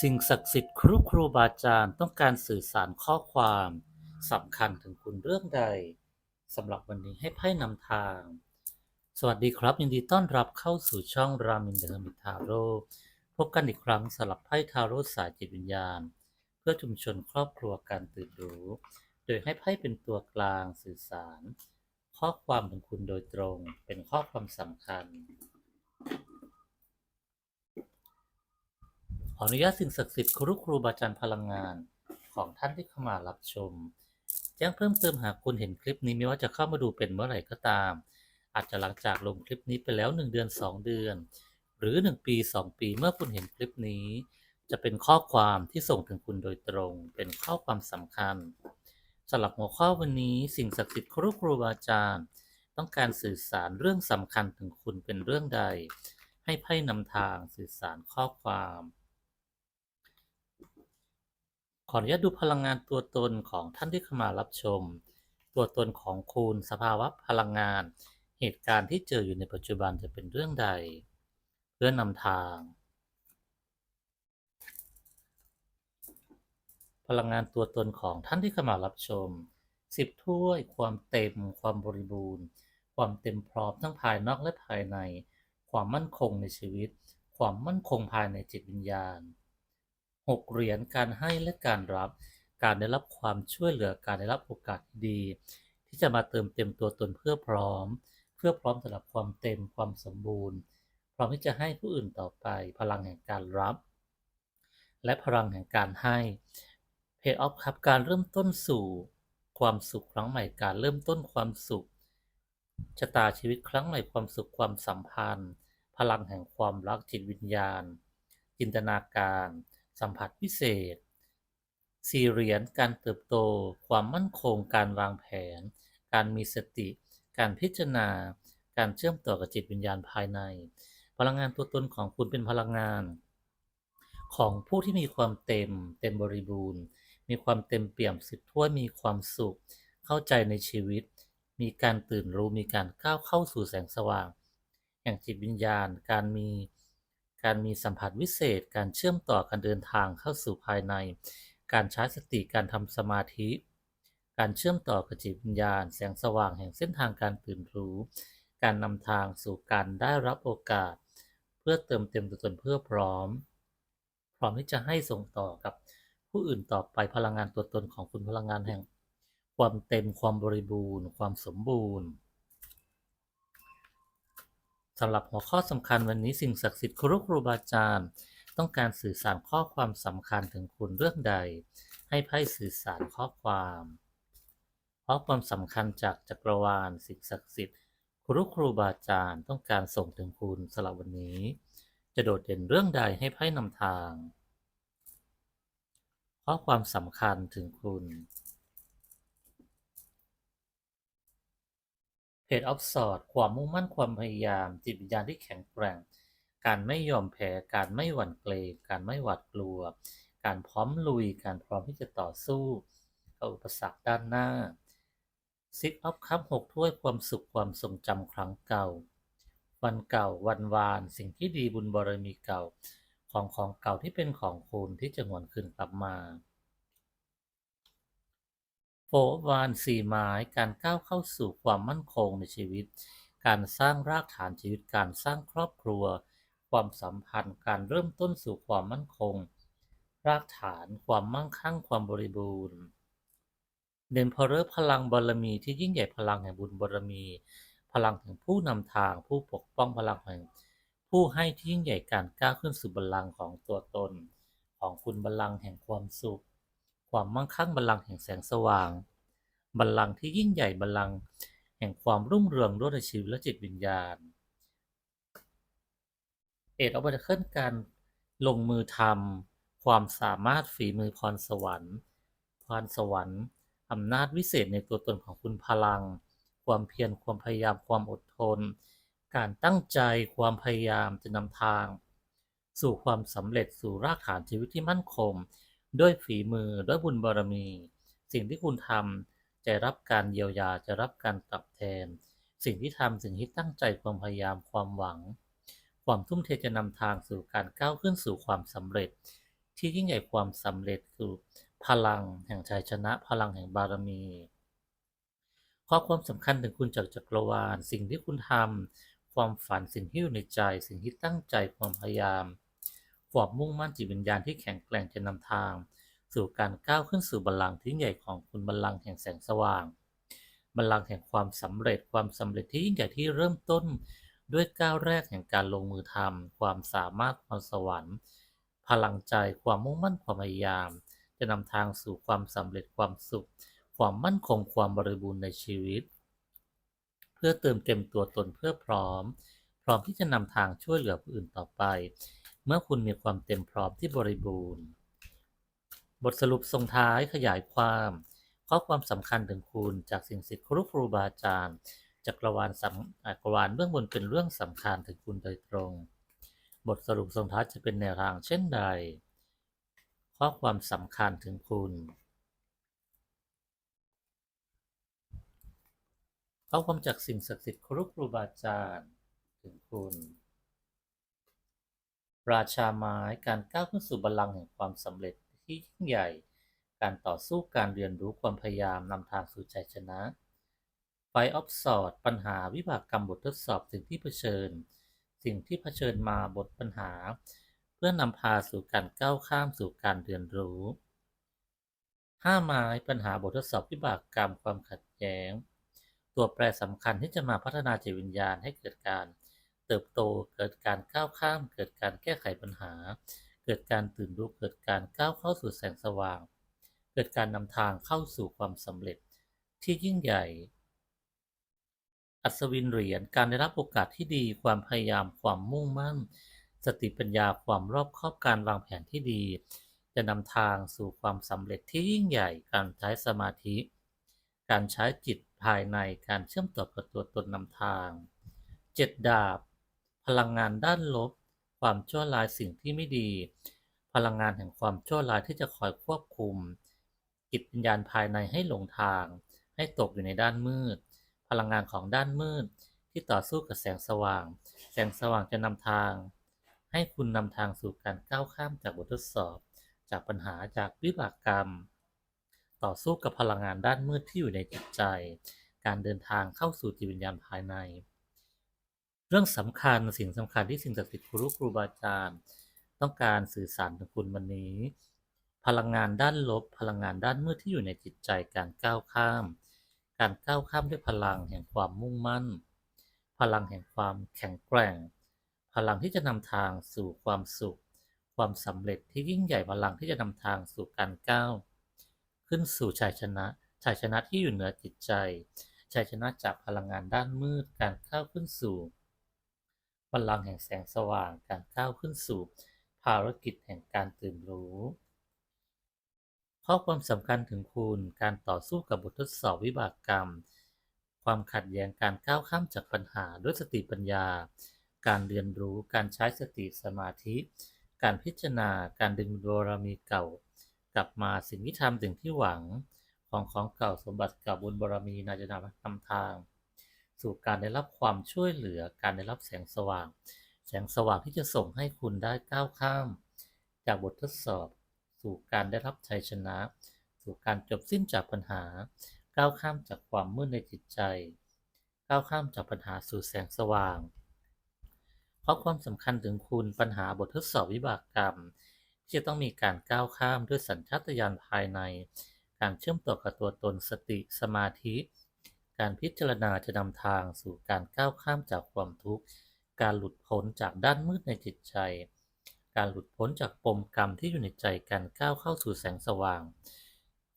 สิ่งศักดิ์สิทธิ์ครูครูบาอาจารย์ต้องการสื่อสารข้อความสำคัญถึงคุณเรื่องใดสำหรับวันนี้ให้ไพ่นำทาง สวัสดีครับ ยินดีต้อนรับเข้าสู่ช่องรามินเดอร์มิทาโร่พบกันอีกครั้งสำหรับไพ่ทาโร่สายจิตวิญญาณ เพื่อชุมชนครอบครัวการตื่นรู้ โดยให้ไพ่เป็นตัวกลางสื่อสาร ข้อความถึงคุณโดยตรงเป็นข้อความสำคัญ ขออนุญาตสิ่งศักดิ์สิทธิ์ครูครูบาอาจารย์พลังงานของท่านที่เข้ามารับชม แจ้งเพิ่มเติมหากคุณเห็นคลิปนี้ไม่ว่าจะเข้ามาดูเป็นเมื่อไหร่ก็ตาม อาจจะหลังจากลงคลิปนี้ไปแล้ว 1 เดือน 2 เดือน หรือ 1 ปี 2 ปีเมื่อคุณเห็นคลิปนี้ จะเป็นข้อความที่ส่งถึงคุณโดยตรง เป็นข้อความสำคัญสำหรับหัวข้อวันนี้สิ่งศักดิ์สิทธิ์ครูครูบาอาจารย์ ต้องการสื่อสารเรื่องสำคัญถึงคุณเป็นเรื่องใด ให้ไพ่นำทางสื่อสารข้อความ ขออนุญาตดูพลังงานตัวตนของท่านที่เข้ามารับชม ตัวตนของคุณสภาวะพลังงาน เหตุการณ์ที่เจออยู่ในปัจจุบันจะเป็นเรื่องใด เพื่อนำทาง พลังงานตัวตนของท่านที่เข้ามารับชมสิบถ้วย ความเต็ม ความบริบูรณ์ ความเต็มพร้อมทั้งภายนอกและภายใน ความมั่นคงในชีวิต ความมั่นคงภายในจิตวิญญาณ หกเหรียญการให้และการรับ การได้รับความช่วยเหลือการได้รับโอกาสดี ที่จะมาเติมเต็มตัวตนเพื่อพร้อม เพื่อพร้อมสำหรับความเต็มความสมบูรณ์ พร้อมที่จะให้ผู้อื่นต่อไป พลังแห่งการรับ และพลังแห่งการให้เพย์ออฟครับการเริ่มต้นสู่ความสุขครั้งใหม่การเริ่มต้นความสุขชะตาชีวิตครั้งใหม่ความสุขความสัมพันธ์ พลังแห่งความรักจิตวิญญาณ จินตนาการ สัมผัสพิเศษสี่เหรียญการเติบโต ความมั่นคง การวางแผน การมีสติ การพิจารณา การเชื่อมต่อกับจิตวิญญาณภายใน พลังงานตัวตนของคุณเป็นพลังงาน ของผู้ที่มีความเต็ม เต็มบริบูรณ์ มีความเต็มเปี่ยมสิบถ้วยมีความสุข เข้าใจในชีวิต มีการตื่นรู้ มีการก้าวเข้าสู่แสงสว่าง แห่งจิตวิญญาณ การมี การมีสัมผัสวิเศษ การเชื่อมต่อการเดินทางเข้าสู่ภายใน การใช้สติการทำสมาธิ การเชื่อมต่อกับจิตวิญญาณ แสงสว่างแห่งเส้นทางการตื่นรู้ การนำทางสู่การได้รับโอกาส เพื่อเติมเต็มตัวตนเพื่อพร้อม พร้อมที่จะให้ส่งต่อกับผู้อื่นต่อไปพลังงานตัวตนของคุณพลังงานแห่ง ความเต็มความบริบูรณ์ ความสมบูรณ์ สำหรับหัวข้อสำคัญวันนี้สิ่งศักดิ์สิทธิ์ครูครูบาอาจารย์ ต้องการสื่อสารข้อความสำคัญถึงคุณเรื่องใด ให้ไพ่สื่อสารข้อความข้อความสำคัญจากจักรวาล สิ่งศักดิ์สิทธิ์ครูครูบาอาจารย์ต้องการส่งถึงคุณสำหรับวันนี้ จะโดดเด่นเรื่องใดให้ไพ่นำทาง ข้อความสำคัญถึงคุณ เพจออฟสอดความมุ่งมั่นความพยายาม จิตวิญญาณที่แข็งแกร่ง การไม่ยอมแพ้ การไม่หวั่นเกรง การไม่หวาดกลัว การพร้อมลุย การพร้อมที่จะต่อสู้กับอุปสรรคด้านหน้าซิกออฟคัพหกถ้วยความสุขความทรงจำครั้งเก่า วันเก่าวันวาน สิ่งที่ดีบุญบารมีเก่า ของของเก่าที่เป็นของคุณที่จะหวนคืนกลับมา โฟวานสี่ไม้การก้าวเข้าสู่ความมั่นคงในชีวิต การสร้างรากฐานชีวิตการสร้างครอบครัว ความสัมพันธ์การเริ่มต้นสู่ความมั่นคง รากฐานความมั่งคั่งความบริบูรณ์เด่นพอเรอพลังบารมีที่ยิ่งใหญ่พลังแห่งบุญบารมี พลังแห่งผู้นำทางผู้ปกป้องพลังแห่ง ผู้ให้ที่ยิ่งใหญ่การก้าวขึ้นสู่บัลลังก์ของตัวตน ของคุณบัลลังก์แห่งความสุข ความมั่งคั่งบัลลังก์แห่งแสงสว่าง บัลลังก์ที่ยิ่งใหญ่บัลลังก์แห่งความรุ่งเรืองด้วยชีวิตและจิตวิญญาณ เอ็ดออฟบัตเคิลการลงมือทำความสามารถฝีมือพรสวรรค์ พรสวรรค์อำนาจวิเศษในตัวตนของคุณพลัง ความเพียรความพยายามความอดทน การตั้งใจความพยายามจะนำทาง สู่ความสำเร็จสู่รากฐานชีวิตที่มั่นคง ด้วยฝีมือด้วยบุญบารมี สิ่งที่คุณทำจะรับการเยียวยาจะรับการตอบแทน สิ่งที่ทำสิ่งที่ตั้งใจความพยายามความหวัง ความทุ่มเทจะนำทางสู่การก้าวขึ้นสู่ความสำเร็จ ที่ยิ่งใหญ่ความสำเร็จคือพลังแห่งชัยชนะพลังแห่งบารมีข้อความสำคัญถึงคุณจากจักรวาล สิ่งที่คุณทำความฝันสิ่งที่อยู่ในใจ สิ่งที่ตั้งใจความพยายาม ความมุ่งมั่นจิตวิญญาณที่แข็งแกร่งจะนำทาง สู่การก้าวขึ้นสู่บัลลังก์ที่ใหญ่ของคุณบัลลังก์แห่งแสงสว่าง บัลลังก์แห่งความสำเร็จความสำเร็จที่ยิ่งใหญ่ที่เริ่มต้น ด้วยก้าวแรกแห่งการลงมือทำความสามารถความสวรรค์ พลังใจความมุ่งมั่นความพยายาม จะนำทางสู่ความสำเร็จความสุข ความมั่นคงความบริบูรณ์ในชีวิต เพื่อเติมเต็มตัวตนเพื่อพร้อม พร้อมที่จะนำทางช่วยเหลือผู้อื่นต่อไป เมื่อคุณมีความเต็มพร้อมที่บริบูรณ์ บทสรุปส่งท้ายขยายความ ข้อความสำคัญถึงคุณจากสิ่งศักดิ์ครูครูบาอาจารย์จักรวาลสำจักรวาลเบื้องบนเป็นเรื่องสำคัญถึงคุณโดยตรง บทสรุปส่งท้ายจะเป็นแนวทางเช่นใด ข้อความสำคัญถึงคุณข้อความจากสิ่งศักดิ์สิทธิ์ครูครูบาอาจารย์ถึงคุณ ราชาไม้การก้าวขึ้นสู่บัลลังก์แห่งความสำเร็จที่ยิ่งใหญ่ การต่อสู้การเรียนรู้ความพยายามนำทางสู่ชัยชนะไฟออฟสอดปัญหาวิบากกรรมบททดสอบสิ่งที่เผชิญ สิ่งที่เผชิญมาบทปัญหา เพื่อนำพาสู่การก้าวข้ามสู่การเรียนรู้ห้าไม้ปัญหาบททดสอบวิบากกรรมความขัดแย้ง ตัวแปรสำคัญที่จะมาพัฒนาจิตวิญญาณให้เกิดการ เติบโต เกิดการก้าวข้าม เกิดการแก้ไขปัญหา เกิดการตื่นรู้ เกิดการก้าวเข้าสู่แสงสว่าง เกิดการนำทางเข้าสู่ความสำเร็จที่ยิ่งใหญ่ อัศวินเหรียญ การได้รับโอกาสที่ดี ความพยายาม ความมุ่งมั่น สติปัญญา ความรอบคอบ การวางแผนที่ดี จะนำทางสู่ความสำเร็จที่ยิ่งใหญ่ การใช้สมาธิ การใช้จิตภายใน การเชื่อมต่อกับตัวตนนำทาง เจ็ดดาบ พลังงานด้านลบ ความชั่วร้ายสิ่งที่ไม่ดี พลังงานแห่งความชั่วร้ายที่จะคอยควบคุม จิตวิญญาณภายในให้หลงทาง ให้ตกอยู่ในด้านมืด พลังงานของด้านมืด ที่ต่อสู้กับแสงสว่าง แสงสว่างจะนำทาง ให้คุณนำทางสู่การก้าวข้ามจากบททดสอบ จากปัญหาจากวิบากกรรม ต่อสู้กับพลังงานด้านมืดที่อยู่ในจิตใจ การเดินทางเข้าสู่จิตวิญญาณภายใน เรื่องสำคัญสิ่งสำคัญที่สิ่งศักดิ์สิทธิ์ครูครูบาอาจารย์ ต้องการสื่อสารถึงคุณวันนี้ พลังงานด้านลบ พลังงานด้านมืดที่อยู่ในจิตใจการก้าวข้าม การก้าวข้ามด้วยพลังแห่งความมุ่งมั่น พลังแห่งความแข็งแกร่ง พลังที่จะนำทางสู่ความสุข ความสำเร็จที่ยิ่งใหญ่พลังที่จะนำทางสู่การก้าวขึ้นสู่ชัยชนะชัยชนะที่อยู่เหนือจิตใจชัยชนะจากพลังงานด้านมืดการก้าวขึ้นสู่ พลังแห่งแสงสว่างการก้าวขึ้นสู่ภารกิจแห่งการตื่นรู้ ข้อความสำคัญถึงคุณการต่อสู้กับบททดสอบวิบากกรรม ความขัดแย้งการก้าวข้ามจากปัญหาด้วยสติปัญญา การเรียนรู้การใช้สติสมาธิ การพิจารณาการดึงบารมีเก่า กลับมาสิ่งที่ทำสิ่งที่หวัง ของของเก่าสมบัติเก่าบุญบารมีนาจะนำนำทาง สู่การได้รับความช่วยเหลือการได้รับแสงสว่าง แสงสว่างที่จะส่งให้คุณได้ก้าวข้าม จากบททดสอบ สู่การได้รับชัยชนะ สู่การจบสิ้นจากปัญหา ก้าวข้ามจากความมืดในจิตใจ ก้าวข้ามจากปัญหาสู่แสงสว่าง เพราะความสำคัญถึงคุณปัญหาบททดสอบวิบากกรรม ที่จะต้องมีการก้าวข้ามด้วยสัญชาตญาณภายใน การเชื่อมต่อกับตัวตนสติสมาธิ การพิจารณาจะนำทางสู่การก้าวข้ามจากความทุกข์ การหลุดพ้นจากด้านมืดในจิตใจ การหลุดพ้นจากปมกรรมที่อยู่ในใจ การก้าวเข้าสู่แสงสว่าง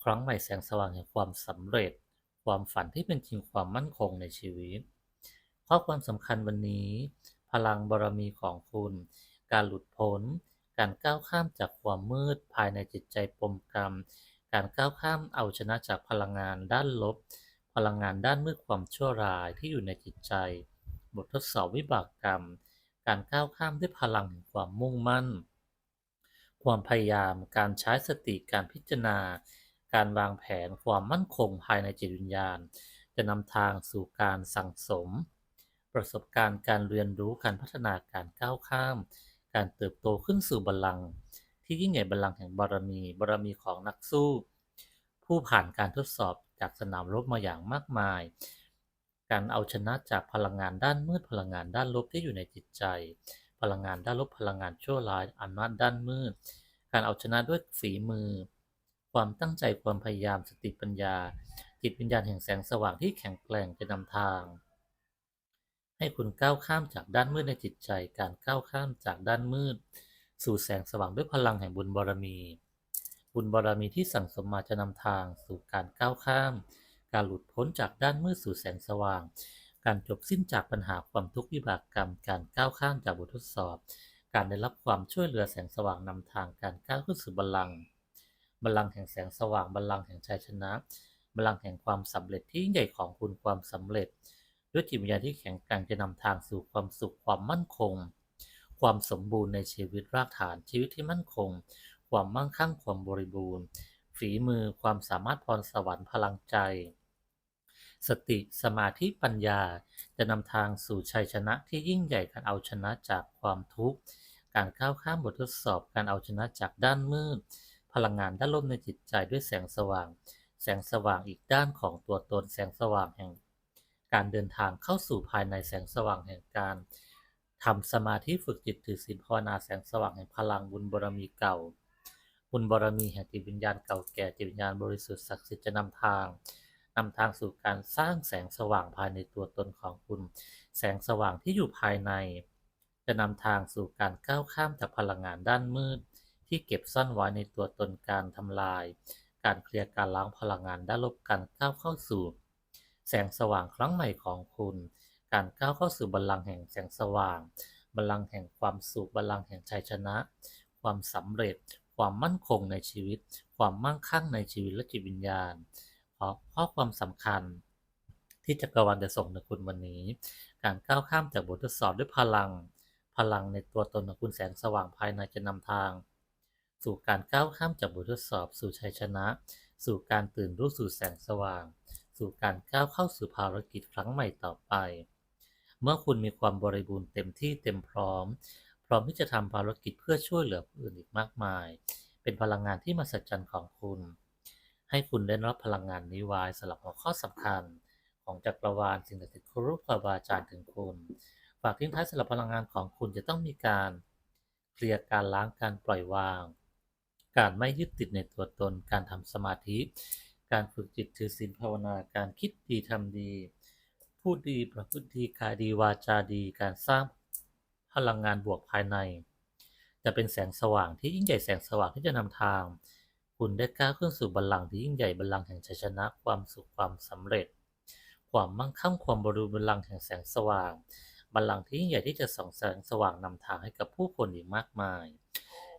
ครั้งใหม่แสงสว่างแห่งความสำเร็จ ความฝันที่เป็นจริงความมั่นคงในชีวิต ข้อความสำคัญวันนี้ พลังบารมีของคุณ การหลุดพ้น การก้าวข้ามจากความมืดภายในจิตใจปมกรรม การก้าวข้ามเอาชนะจากพลังงานด้านลบ พลังงานด้านมืดความชั่วร้ายที่อยู่ในจิตใจ บททดสอบวิบากกรรม การก้าวข้ามด้วยพลังแห่งความมุ่งมั่น ความพยายาม การใช้สติ การพิจารณา การวางแผน ความมั่นคงภายในจิตวิญญาณ จะนำทางสู่การสั่งสม ประสบการณ์การเรียนรู้การพัฒนาการก้าวข้าม การเติบโตขึ้นสู่บัลลังก์ที่ยิ่งใหญ่บัลลังก์แห่งบารมีบารมีของนักสู้ ผู้ผ่านการทดสอบ จากสนามรบมาอย่างมากมาย การเอาชนะจากพลังงานด้านมืดพลังงานด้านลบที่อยู่ในจิตใจ พลังงานด้านลบพลังงานชั่วร้ายอำนาจด้านมืด การเอาชนะด้วยฝีมือ ความตั้งใจความพยายามสติปัญญา จิตวิญญาณแห่งแสงสว่างที่แข็งแกร่งจะนำทาง ให้คุณก้าวข้ามจากด้านมืดในจิตใจ การก้าวข้ามจากด้านมืด สู่แสงสว่างด้วยพลังแห่งบุญบารมี บุญบารมีที่สั่งสมมาจะนำทางสู่การก้าวข้าม การหลุดพ้นจากด้านมืดสู่แสงสว่าง การจบสิ้นจากปัญหาความทุกข์วิบากกรรม การก้าวข้ามจากบททดสอบ การได้รับความช่วยเหลือแสงสว่างนำทางการก้าวขึ้นสู่บัลลังก์บัลลังก์แห่งแสงสว่างบัลลังก์แห่งชัยชนะบัลลังก์แห่งความสำเร็จที่ยิ่งใหญ่ของคุณความสำเร็จ ด้วยจิตวิญญาณที่แข็งแกร่งจะนำทางสู่ความสุขความมั่นคง ความสมบูรณ์ในชีวิตรากฐานชีวิตที่มั่นคง ความมั่งคั่งความบริบูรณ์ ฝีมือความสามารถพรสวรรค์พลังใจ สติสมาธิปัญญาจะนำทางสู่ชัยชนะที่ยิ่งใหญ่การเอาชนะจากความทุกข์ การก้าวข้ามบททดสอบการเอาชนะจากด้านมืด พลังงานด้านลบในจิตใจด้วยแสงสว่าง แสงสว่างอีกด้านของตัวตนแสงสว่างแห่ง การเดินทางเข้าสู่ภายในแสงสว่างแห่งการทำสมาธิฝึกจิตถือศีลภาวนาแสงสว่างแห่งพลังบุญบารมีเก่า บุญบารมีแห่งจิตวิญญาณเก่าแก่จิตวิญญาณบริสุทธิ์ศักดิ์สิทธิ์จะนำทางนำทางสู่การสร้างแสงสว่างภายในตัวตนของคุณ แสงสว่างที่อยู่ภายใน จะนำทางสู่การก้าวข้ามจากพลังงานด้านมืด ที่เก็บซ่อนไว้ในตัวตนการทำลาย การเคลียร์การล้างพลังงานด้านลบการก้าวเข้าสู่ แสงสว่างครั้งใหม่ของคุณ การก้าวเข้าสู่บัลลังก์แห่งแสงสว่าง บัลลังก์แห่งความสุขบัลลังก์แห่งชัยชนะ ความสำเร็จ ความมั่นคงในชีวิต ความมั่งคั่งในชีวิตและจิตวิญญาณขอข้อความสำคัญที่จักรวาลจะส่งในคุณวันนี้ การก้าวข้ามจากบททดสอบด้วยพลัง พลังในตัวตนของคุณแสงสว่างภายในจะนำทาง สู่การก้าวข้ามจากบททดสอบสู่ชัยชนะ สู่การตื่นรู้สู่แสงสว่าง สู่การก้าวเข้าสู่ภารกิจครั้งใหม่ต่อไป เมื่อคุณมีความบริบูรณ์เต็มที่เต็มพร้อม ร้อมที่จะทำภารกิจเพื่อช่วยเหลือผู้อื่นอีกมากมาย เป็นพลังงานที่มหัศจรรย์ของคุณ ให้คุณได้รับพลังงานนี้ไว้สำหรับหัวข้อสำคัญ ของจักรวาลสิ่งศักดิ์สิทธิ์ครูครูบาอาจารย์ถึงคุณ ฝากทิ้งท้ายสำหรับพลังงานของคุณจะต้องมีการเคลียร์การล้างการปล่อยวาง การไม่ยึดติดในตัวตน การทำสมาธิ การฝึกจิตถือศีลภาวนา การคิดดีทำดี พูดดีประพฤติดีกายดีวาจาดี การสร้าง พลังงานบวกภายใน จะเป็นแสงสว่างที่ยิ่งใหญ่แสงสว่างที่จะนำทาง คุณได้ก้าวขึ้นสู่บัลลังก์ที่ยิ่งใหญ่บัลลังก์แห่งชัยชนะ ความสุขความสำเร็จ ความมั่งคั่งความบริบูรณ์บัลลังก์แห่งแสงสว่างบัลลังก์ที่ยิ่งใหญ่ที่จะส่องแสงสว่างนำทางให้กับผู้คนอีกมากมาย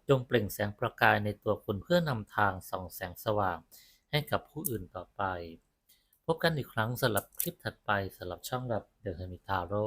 จงเปล่งแสงประกายในตัวคุณเพื่อนำทางส่องแสงสว่างให้กับผู้อื่นต่อไป พบกันอีกครั้งสำหรับคลิปถัดไปสำหรับช่องรับเดอะเฮมิทาโร่